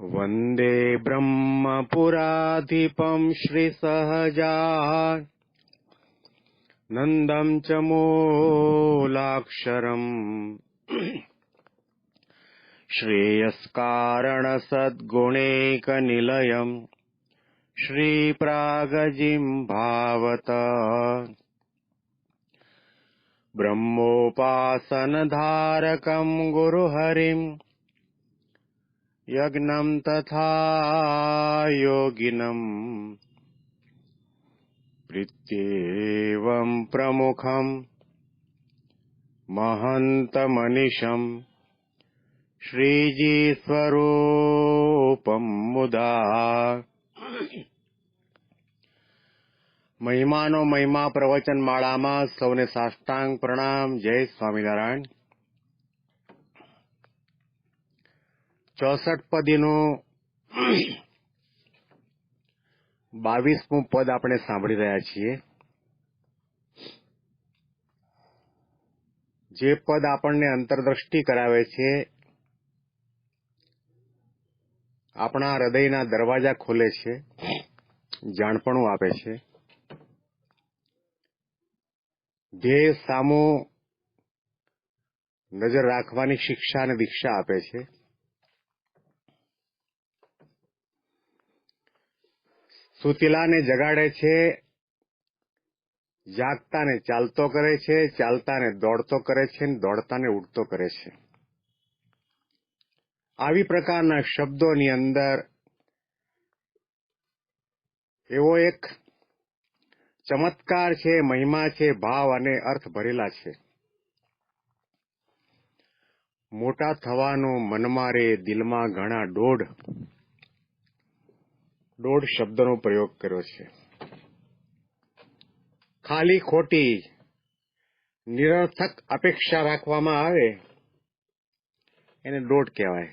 वन्दे ब्रह्मपुराधिपम् श्रीसहजा नन्दम् च मूलाक्षरम् श्रेयस्कारणसद्गुणैकनिलयम् श्रीप्रागजिम् भावत। ब्रह्मोपासनधारकम् गुरुहरिम् यज्ञम् तथा योगिनम् प्रीत्येवम् प्रमुखम् महन्तमनिशम् શ્રીજી મુદા મહિમાનો મહિમા પ્રવચન માળામાં સૌને સાષ્ટાંગ પ્રણામ જય સ્વામિનારાયણ ચોસઠ પદીનું બાવીસમું પદ આપણે સાંભળી રહ્યા છીએ. જે પદ આપણને અંતરદ્રષ્ટિ કરાવે છે, આપણા હૃદયના દરવાજા ખોલે છે, જાણપણું આપે છે. ધ્યેય સામો નજર રાખવાની શિક્ષા અને દીક્ષા આપે છે. સુતીલાને જગાડે છે, જાગતાને ચાલતો કરે છે, ચાલતાને દોડતો કરે છે દોડતાને ઉડતો કરે છે. આવી પ્રકારના શબ્દોની અંદર એવો એક ચમત્કાર છે, મહિમા છે, ભાવ અને અર્થ ભરેલા છે. મોટા થવાનું મનમાં રે દિલમાં ઘણા દોઢ દોઢ શબ્દનો પ્રયોગ કર્યો છે. ખાલી ખોટી, નિરર્થક અપેક્ષા રાખવામાં આવે, એને દોઢ કહેવાય.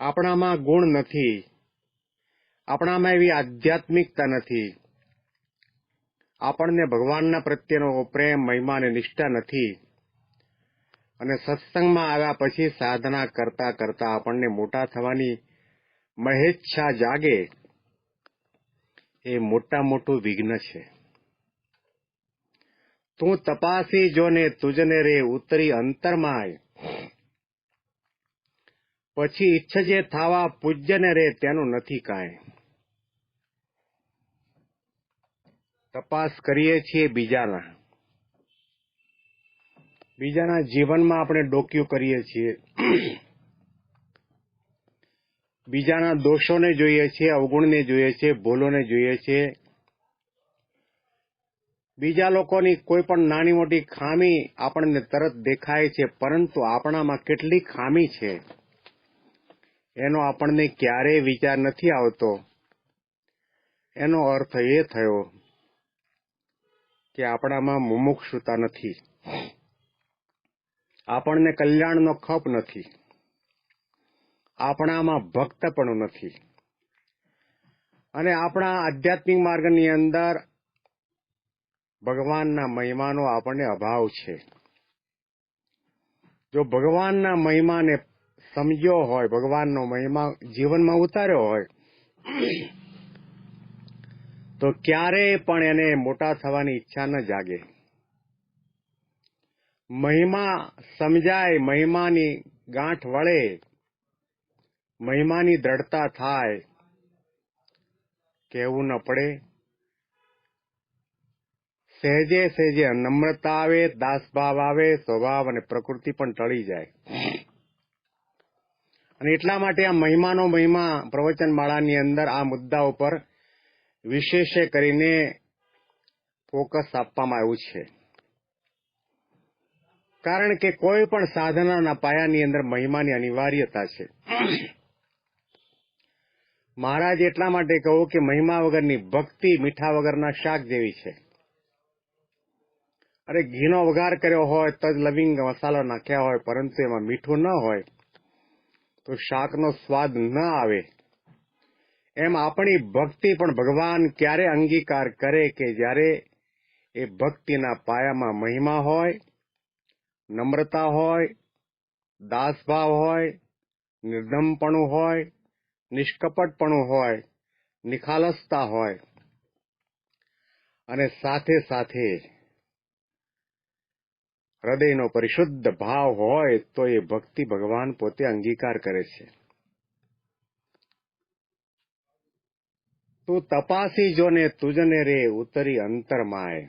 આપણામાં ગુણ નથી, આપણામાં એવી આધ્યાત્મિકતા નથી, આપણને ભગવાનના પ્રત્યેનો પ્રેમ, મહિમા અને નિષ્ઠા નથી, અને સત્સંગમાં આવ્યા પછી સાધના કરતા કરતા આપણને મોટા થવાની મહેચ્છા જાગે એ મોટા મોટું વિઘ્ન છે. તું તપાસી જોને તુજને રે ઉતરી અંતરમાય. પછી ઈચ્છજે થાવા પૂજ્યને રે તેનું નથી કાંઈ. તપાસ કરીએ છીએ બીજાના. બીજાના જીવનમાં આપણે ડોક્યુ કરીએ છીએ. બીજાના દોષોને જોઈએ છીએ અવગુણને જોઈએ છીએ ભૂલોને જોઈએ છીએ બીજા લોકોની કોઈ પણ નાની મોટી ખામી આપણને તરત દેખાય છે, પરંતુ આપણામાં કેટલી ખામી છે, એનો આપણને ક્યારેય વિચાર નથી આવતો. એનો અર્થ એ થયો કે આપણામાં મુમુક્ષુતા નથી. આપણને કલ્યાણનો ખપ નથી. આપણામાં ભક્તપણું નથી. અને આપણા આધ્યાત્મિક માર્ગની અંદર ભગવાનના મહિમાનો આપણને અભાવ છે. જો ભગવાનના મહિમાને સમજ્યો હોય, ભગવાનનો મહિમા જીવનમાં ઉતાર્યો હોય, તો ક્યારેય પણ એને મોટા થવાની ઈચ્છા ન જાગે. મહિમા સમજાય, મહિમાની ગાંઠ વળે મહિમાની દ્રઢતા થાય, કહેવું ન પડે. સહેજે સહેજે નમ્રતા આવે, દાસભાવ આવે, સ્વભાવ અને પ્રકૃતિ પણ ટળી જાય. અને એટલા માટે આ મહિમાનો મહિમા પ્રવચન માળાની અંદર આ મુદ્દા ઉપર વિશેષે કરીને ફોકસ આપવામાં આવ્યું છે. કારણ કે કોઈ પણ સાધનાના પાયાની અંદર મહિમાની અનિવાર્યતા છે. મહારાજ એટલા માટે કહું કે મહિમા વગરની ભક્તિ મીઠા વગરના શાક જેવી છે. અરે ઘીનો વઘાર કર્યો હોય તજ લવિંગ મસાલો નાખ્યા હોય, પરંતુ એમાં મીઠું ન હોય તો શાકનો સ્વાદ ન આવે. એમ આપણી ભક્તિ પણ ભગવાન ક્યારે અંગીકાર કરે કે જ્યારે એ ભક્તિના પાયામાં મહિમા હોય, નમ્રતા હોય, દાસભાવ હોય નિર્ધમપણું હોય નિષ્કપટપણું હોય, નિખાલસતા હોય, અને સાથે સાથે હૃદયનો પરિશુદ્ધ ભાવ હોય તો એ ભક્તિ ભગવાન પોતે અંગીકાર કરે છે. તું તપાસી જોને તુજને રે ઉતરી અંતરમાય.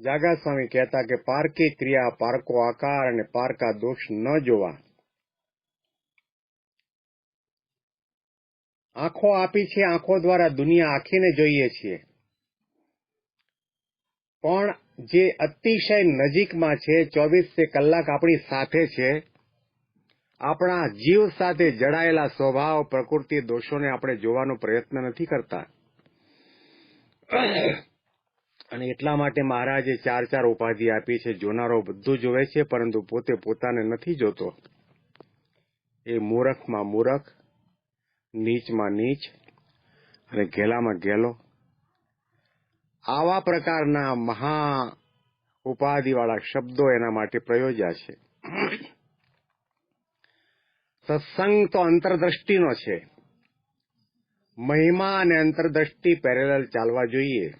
જાગા સ્વામી કહેતા કે પારકી ક્રિયા, પારકો આકાર અને પારકા દોષ ન જોવા. આંખો આપી છે, આંખો દ્વારા દુનિયા આખીને જોઈએ છીએ. પણ જે અતિશય નજીકમાં છે, ચોવીસે કલાક આપણી સાથે છે, આપણા જીવ સાથે જડાયેલા સ્વભાવ, પ્રકૃતિ દોષોને આપણે જોવાનો પ્રયત્ન નથી કરતા. અને એટલા માટે મહારાજે ચાર ચાર ઉપાધિ આપી છે, જોનારો બધું જોવે છે, પરંતુ પોતે પોતાને નથી જોતો. એ મૂરખમાં મૂરખ નીચમાં નીચ અને ઘેલામાં ઘેલો. આવા પ્રકારના મહા ઉપાધિવાળા શબ્દો એના માટે પ્રયોજ્યા છે. સત્સંગ તો અંતરદ્રષ્ટિનો છે. મહિમા અને અંતરદ્રષ્ટિ પેરેલલ ચાલવા જોઈએ.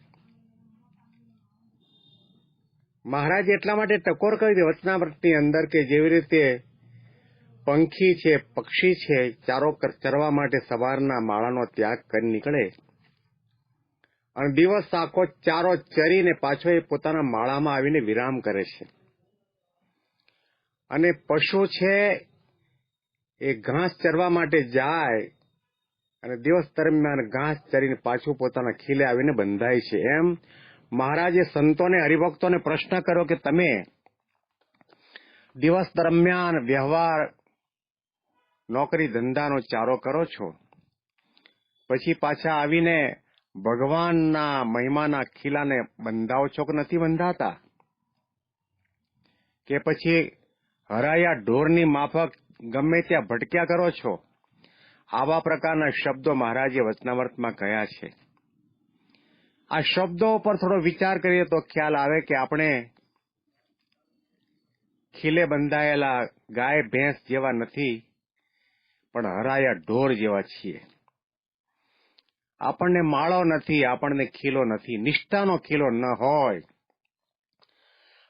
મહારાજ એટલા માટે ટકોર કરી દે વચનાવ્રતની અંદર કે જેવી રીતે પંખી છે, પક્ષી છે, ચારો ચરવા માટે સવારના માળાનો ત્યાગ કરી નીકળે. અને દિવસ આખો ચારો ચરીને પાછો એ પોતાના માળામાં આવીને વિરામ કરે છે. અને પશુ છે, એ ઘાસ ચરવા માટે જાય અને દિવસ દરમિયાન ઘાસ ચરીને પાછું પોતાના ખીલે આવીને બંધાય છે. એમ મહારાજે સંતોને, હરિભક્તોને પ્રશ્ન કર્યો કે તમે દિવસ દરમિયાન વ્યવહાર નોકરી ધંધાનો ચારો કરો છો. પછી પાછા આવીને ભગવાનના મહિમાના ખીલાને બંધાવો છો કે નથી બંધાતા? કે પછી હરાયા ઢોરની માફક ગમે ત્યાં ભટક્યા કરો છો? આવા પ્રકારના શબ્દો મહારાજે વચનાવર્તમાં કહ્યા છે. આ શબ્દો પર થોડો વિચાર કરીએ તો ખ્યાલ આવે કે આપણે ખીલે બંધાયેલા ગાય ભેંસ જેવા નથી. પણ હરાયા ઢોર જેવા છીએ. આપણને માળો નથી, આપણને ખીલો નથી, નિષ્ઠાનો ખીલો ન હોય,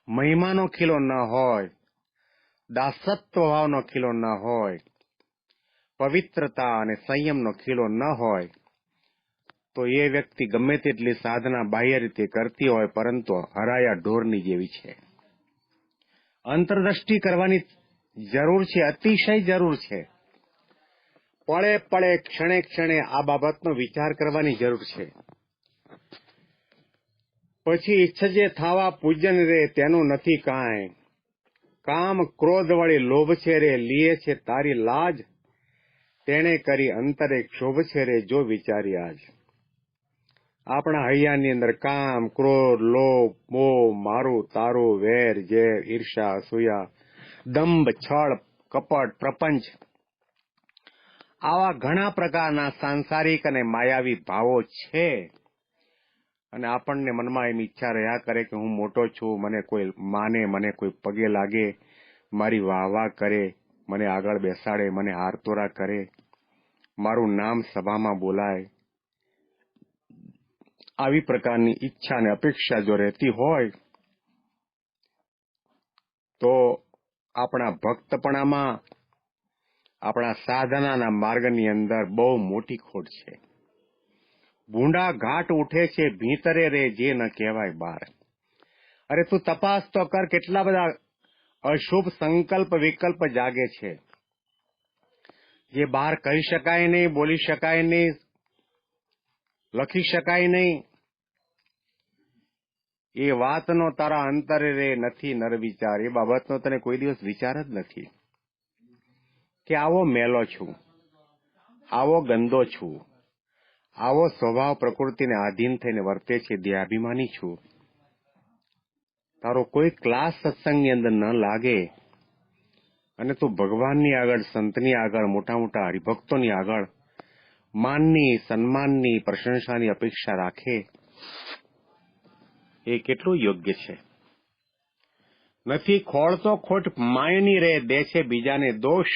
મહિમાનો ખીલો ન હોય, દાસત્વ ભાવનો ખીલો ન હોય, પવિત્રતા અને સંયમનો ખીલો ન હોય, તો એ વ્યક્તિ ગમે તેટલી સાધના બાહ્ય રીતે કરતી હોય, પરંતુ હરાયા ઢોરની જેવી છે. અંતરદ્રષ્ટિ કરવાની જરૂર છે, અતિશય જરૂર છે. પળે પળે ક્ષણે ક્ષણે આ બાબતનો વિચાર કરવાની જરૂર છે. પછી ઈચ્છજે થાવા પૂજન રે, તેનું નથી કાંઈ. કામ ક્રોધ વળી લોભ છે રે, લીએ છે તારી લાજ. તેણે કરી અંતરે ક્ષોભ છે રે, જો વિચારી આજ. આપણા હૈયાની અંદર કામ, ક્રોધ, લોભ, મોહ, મારું, તારું, વેર, ઝેર, ઈર્ષા, અસૂયા, દંભ, છળ, કપટ, પ્રપંચ આવા ઘણા પ્રકારના સાંસારિક અને માયાવી ભાવો છે. અને આપણને મનમાં એમ ઈચ્છા રહ્યા કરે કે હું મોટો છું, મને કોઈ માને, મને કોઈ પગે લાગે, મારી વાહ વાહ કરે, મને આગળ બેસાડે, મને હારતોરા કરે, મારું નામ સભામાં બોલાય. આવી પ્રકારની ઈચ્છા અને અપેક્ષા જો રહેતી હોય, તો આપણા ભક્તપણામાં આપણા સાધનાના માર્ગની અંદર બહુ મોટી ખોટ છે. ભૂંડા ઘાટ ઉઠે છે, ભીતરે રે જે ન કહેવાય બાર. અરે તું તપાસ તો કર કેટલા બધા અશુભ સંકલ્પ વિકલ્પ જાગે છે. જે બહાર કહી શકાય નહીં, બોલી શકાય નહીં, લખી શકાય નહીં, એ વાતનો તારા અંતરે રે નથી નર વિચાર એ બાબતનો તને કોઈ દિવસ વિચાર જ નથી. કે આવો મેલો છું, આવો ગંદો છું, આવો સ્વભાવ પ્રકૃતિને આધીન થઈને વર્તે છે દેહાભિમાની છું. તારો કોઈ ક્લાસ સત્સંગની અંદર ન લાગે અને તું ભગવાનની આગળ, સંતની આગળ મોટા મોટા હરિભક્તોની આગળ, માનની, સન્માનની, પ્રશંસાની અપેક્ષા રાખે, એ કેટલું યોગ્ય છે. નથી ખોળતો ખોટ માયની રે, દે છે બીજાને દોષ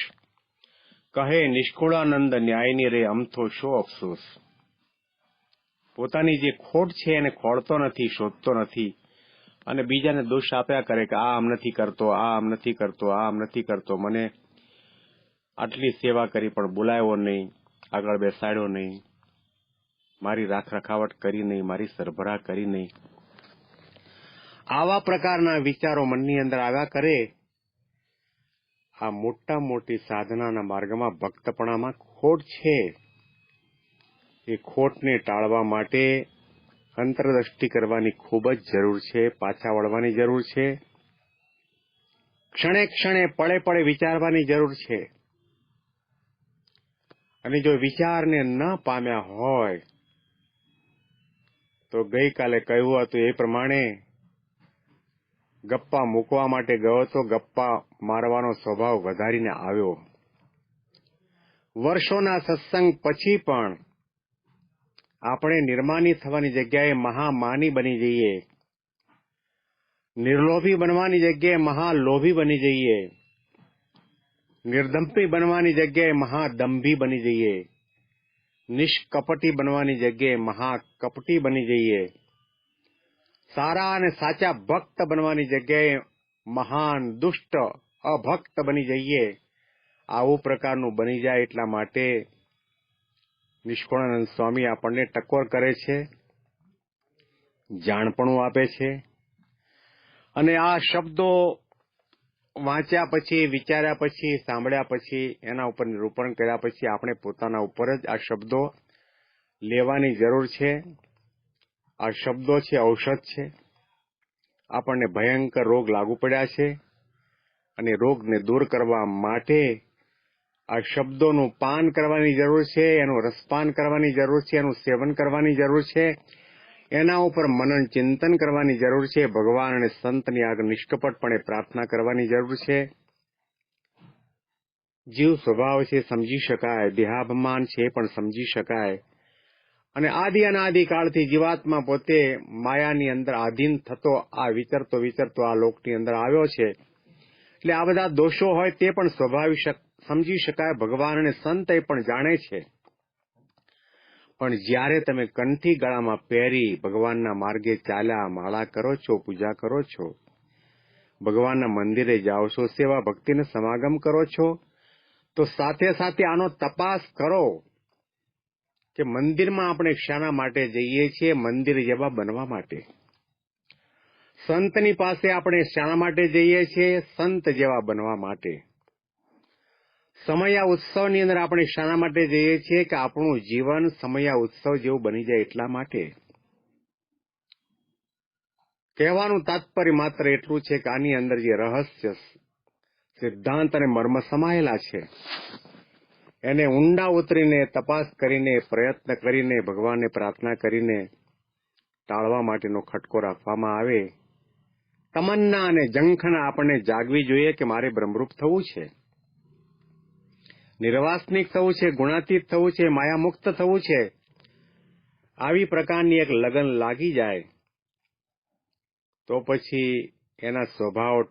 કહે, નિષ્કુળાનંદ ન્યાયની રે અમથો શો અફસોસ? પોતાની જે ખોટ છે એને ખોળતો નથી, શોધતો નથી. અને બીજાને દોષ આપ્યા કરે કે આ આમ નથી કરતો, આ આમ નથી કરતો, આ આમ નથી કરતો. મને આટલી સેવા કરી પણ બોલાયો નહીં, આગળ બેસાડ્યો નહીં. મારી રાખ રખાવટ કરી નહીં, મારી સરભરા કરી નહીં. આવા પ્રકારના વિચારો મનની અંદર આવ્યા કરે આ મોટા મોટી સાધનાના માર્ગમાં ભક્તપણામાં ખોટ છે. એ ખોટને ટાળવા માટે અંતરદ્રષ્ટિ કરવાની ખૂબ જ જરૂર છે, પાછા વળવાની જરૂર છે. ક્ષણે ક્ષણે પળે પળે વિચારવાની જરૂર છે. અને જો વિચારને ન પામ્યા હોય, તો ગઈકાલે કહ્યું હતું એ પ્રમાણે ગપ્પા મૂકવા માટે ગયો તો ગપ્પા મારવાનો સ્વભાવ વધારીને આવ્યો. વર્ષોના સત્સંગ પછી પણ આપણે નિર્માની થવાની જગ્યાએ મહામાની બની જઈએ. નિર્લોભી બનવાની જગ્યાએ મહાલોભી બની જઈએ. નિર્દંપી બનવાની જગ્યાએ મહાદંભી બની જઈએ. નિષ્કપટી બનવાની જગ્યાએ મહાકપટી બની જઈએ. સારા અને સાચા ભક્ત બનવાની જગ્યાએ મહાન દુષ્ટ, અભક્ત બની જઈએ. આવું પ્રકારનું બની જાય એટલા માટે નિષ્કુળાનંદ સ્વામી આપણને ટકોર કરે છે, જાણપણું આપે છે અને આ શબ્દો વાંચ્યા પછી, વિચાર્યા પછી, સાંભળ્યા પછી, એના ઉપર નિરૂપણ કર્યા પછી આપણે પોતાના ઉપર જ આ શબ્દો લેવાની જરૂર છે. આ શબ્દો છે, ઔષધ છે. આપણને ભયંકર રોગ લાગુ પડ્યા છે અને રોગને દૂર કરવા માટે આ શબ્દોનું પાન કરવાની જરૂર છે, એનું રસપાન કરવાની જરૂર છે, એનું સેવન કરવાની જરૂર છે. એના ઉપર મનન ચિંતન કરવાની જરૂર છે ભગવાન અને સંતની આગળ નિષ્કપટપણે પ્રાર્થના કરવાની જરૂર છે. જીવ સ્વભાવ છે, સમજી શકાય, દેહાભમાન છે, પણ સમજી શકાય. અને આદિ અનાદિ કાળથી જીવાત્મા પોતે માયાની અંદર આધીન થતો, આ વિચરતો વિચરતો આ લોકની અંદર આવ્યો છે. એટલે આ બધા દોષો હોય તે પણ સ્વાભાવિક સમજી શકાય, ભગવાન અને સંત પણ જાણે છે. પણ જ્યારે તમે કંઠી ગળામાં પહેરી ભગવાનના માર્ગે ચાલ્યા, માળા કરો છો, પૂજા કરો છો, ભગવાનના મંદિરે જાઓ છો, સેવા ભક્તિને સમાગમ કરો છો, તો સાથે સાથે આનો તપાસ કરો. કે મંદિરમાં આપણે શાના માટે જઈએ છીએ, મંદિર જેવા બનવા માટે. સંતની પાસે આપણે શાના માટે જઈએ છીએ, સંત જેવા બનવા માટે. સમયા ઉત્સવની અંદર આપણે શાના માટે જઈએ છીએ કે આપણું જીવન સમયા ઉત્સવ જેવું બની જાય એટલા માટે. કહેવાનું તાત્પર્ય માત્ર એટલું છે કે આની અંદર જે રહસ્ય, સિદ્ધાંત અને મર્મ સમાયેલા છે. એને ઊંડા ઉતરીને તપાસ કરીને, પ્રયત્ન કરીને, ભગવાનને પ્રાર્થના કરીને ટાળવા માટેનો ખટકો રાખવામાં આવે. તમન્ના અને જંખના આપણને જાગવી જોઈએ કે મારે બ્રહ્મરૂપ થવું છે. નિર્વાસનિક થવું છે, ગુણાતીત થવું છે, માયામુક્ત થવું છે. આવી પ્રકારની એક લગન લાગી જાય. તો પછી એના સ્વભાવ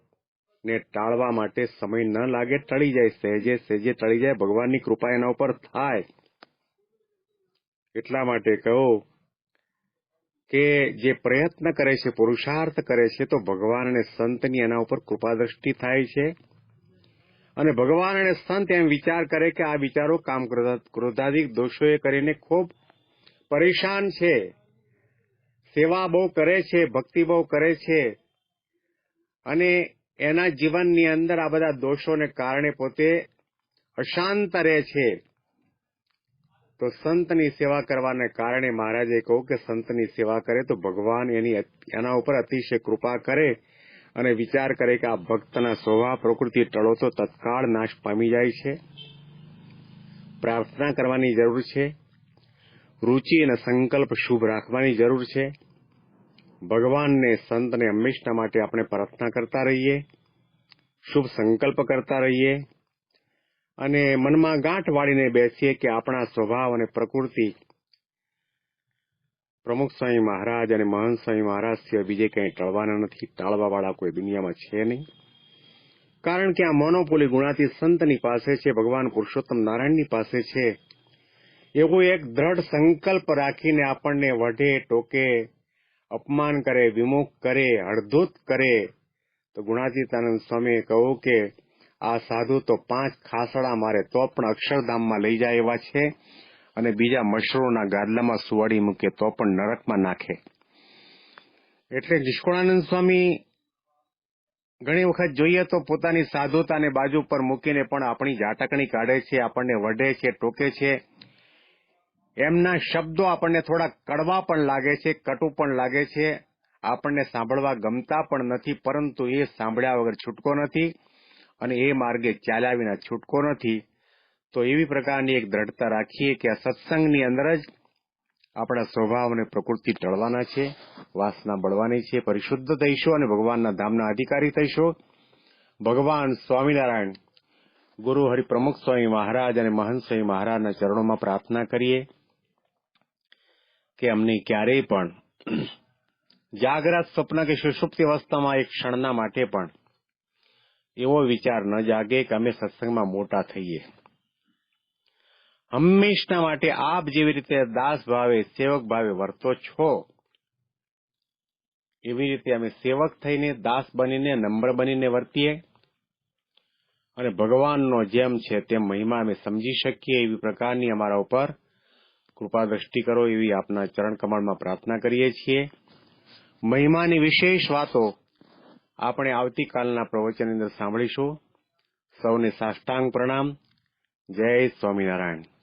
ને ટાળવા માટે સમય ન લાગે, ટળી જાય, સહેજે સહેજે ટળી જાય. ભગવાનની કૃપા એના ઉપર થાય. એટલા માટે કહો કે જે પ્રયત્ન કરે છે, પુરુષાર્થ કરે છે, તો ભગવાન અને સંતની એના ઉપર કૃપા દ્રષ્ટિ થાય છે. અને ભગવાન અને સંત એમ વિચાર કરે કે આ વિચારો કામ ક્રોધાધિક દોષોએ કરીને ખૂબ પરેશાન છે. સેવા બહુ કરે છે, ભક્તિ બહુ કરે છે. અને એના જીવનની અંદર આ બધા દોષોને કારણે પોતે અશાંત રહે છે. તો સંતની સેવા કરવાને કારણે મહારાજે કહ્યું કે સંતની સેવા કરે તો ભગવાન એની એના ઉપર અતિશય કૃપા કરે અને વિચાર કરે કે આ ભક્તના સ્વભાવ પ્રકૃતિ ટળો તો તત્કાળ નાશ પામી જાય છે. પ્રાર્થના કરવાની જરૂર છે. રુચિ અને સંકલ્પ શુભ રાખવાની જરૂર છે. ભગવાનને સંતને હંમેશના માટે આપણે પ્રાર્થના કરતા રહીએ, શુભ સંકલ્પ કરતા રહીએ અને મનમાં ગાંઠ વાળીને બેસીએ કે આપણા સ્વભાવ અને પ્રકૃતિ. પ્રમુખ સ્વામી મહારાજ અને મહંત સ્વામી મહારાજ સિવાય બીજે કંઈ ટળવાના નથી. ટાળવાવાળા કોઈ દુનિયામાં છે નહીં. કારણ કે આ મોનોપોલી ગુણાતી સંતની પાસે છે, ભગવાન પુરુષોત્તમ નારાયણની પાસે છે. એવો એક દ્રઢ સંકલ્પ રાખીને આપણને વઢે, ટોકે અપમાન કરે વિમુખ કરે અડધૂત કરે. તો ગુણાતીતાનંદ સ્વામીએ કહ્યું કે, આ સાધુ તો પાંચ ખાસડા મારે તો પણ અક્ષરધામમાં લઈ જાય એવા છે અને બીજા મશરૂના ગાદલામાં સુવાડી મૂકે તો પણ નરકમાં નાખે. એટલે નિષ્કુળાનંદ સ્વામી ઘણી વખત જોઈએ તો પોતાની સાધુતાને બાજુ પર મૂકીને પણ આપણી જાટકણી કાઢે છે, આપણને વઢે છે, ટોકે છે. એમના શબ્દો આપણને થોડા કડવા પણ લાગે છે, કટુ પણ લાગે છે. આપણને સાંભળવા ગમતા પણ નથી, પરંતુ એ સાંભળ્યા વગર છૂટકો નથી અને એ માર્ગે ચાલ્યા વિના છૂટકો નથી. તો એવી પ્રકારની એક દ્રઢતા રાખીએ કે આ સત્સંગની અંદર જ આપણા સ્વભાવ અને પ્રકૃતિ ટળવાના છે, વાસના બળવાની છે. પરિશુદ્ધ થઈશું અને ભગવાનના ધામના અધિકારી થઈશું. ભગવાન સ્વામિનારાયણ ગુરુ હરિપ્રમુખ સ્વામી મહારાજ અને મહંત સ્વામી મહારાજના ચરણોમાં પ્રાર્થના કરીએ. કે અમને ક્યારેય પણ જાગ્રત સ્વપ્ન કે સુષુપ્તિ અવસ્થામાં એક ક્ષણના માટે પણ એવો વિચાર ન જાગે કે અમે સત્સંગમાં મોટા થઈએ. હંમેશના માટે આપ જેવી રીતે દાસ ભાવે, સેવક ભાવે વર્તો છો, એવી રીતે અમે સેવક થઈને દાસ બનીને, નમ્ર બનીને વર્તીએ અને ભગવાનનો જેમ છે તેમ મહિમા અમે સમજી શકીએ એવી પ્રકારની અમારા ઉપર કૃપા દ્રષ્ટિ કરો એવી આપના ચરણ કમળમાં પ્રાર્થના કરીએ છીએ. મહિમાની વિશેષ વાતો આપણે આવતીકાલના પ્રવચનની અંદર સાંભળીશું. સૌને સાષ્ટાંગ પ્રણામ. જય સ્વામિનારાયણ.